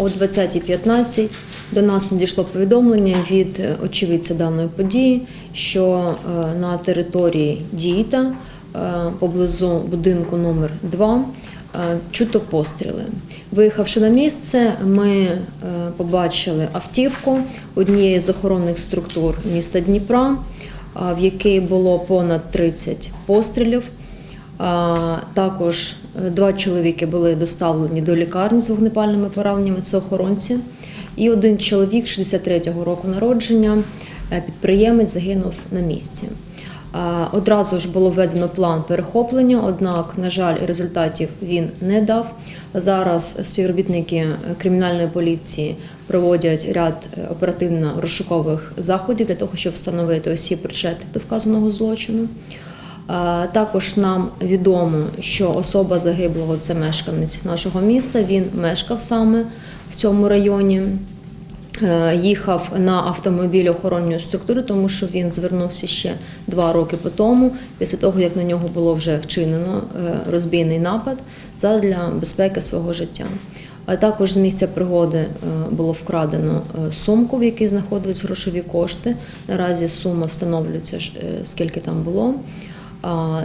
о 20.15 до нас надійшло повідомлення від е, очевидця даної події, що е, на території Діїта е, поблизу будинку номер 2 е, чуто постріли. Виїхавши на місце, ми побачили автівку однієї з охоронних структур міста Дніпра, в якій було понад 30 пострілів. Також два чоловіки були доставлені до лікарні з вогнепальними пораненнями, це охоронці. І один чоловік 63-го року народження, е, підприємець, загинув на місці. Одразу ж було введено план перехоплення, однак, на жаль, результатів він не дав. Зараз співробітники е, кримінальної поліції проводять ряд е, оперативно-розшукових заходів для того, щоб встановити осіб причетних до вказаного злочину. А, Також нам відомо, що особа загиблого це мешканець нашого міста. Він мешкав саме в цьому районі. Е, Їхав на автомобілі охоронної структури, тому що він звернувся ще два роки по тому, після того як на нього було вже вчинено е, розбійний напад задля безпеки свого життя. А також з місця пригоди е, було вкрадено е, сумку, в якій знаходились грошові кошти. Наразі сума встановлюється е, скільки там було.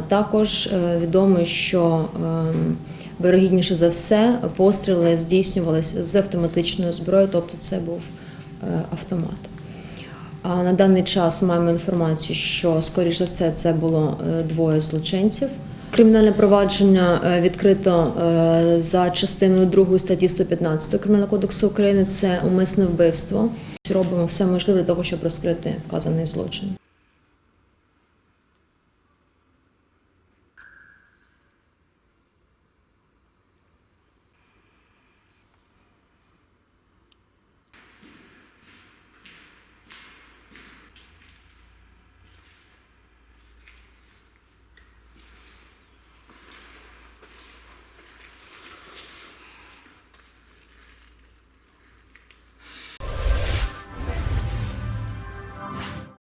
Також е, відомо, що ем, вирогідніше за все постріли здійснювалися з автоматичною зброєю, тобто це був е, автомат. На даний час маємо інформацію, що скоріш за все це було е, двоє злочинців. Кримінальне провадження відкрито за частиною 2 статті 115 Кримінального кодексу України. Це умисне вбивство. Робимо все можливе для того, щоб розкрити вказаний злочин.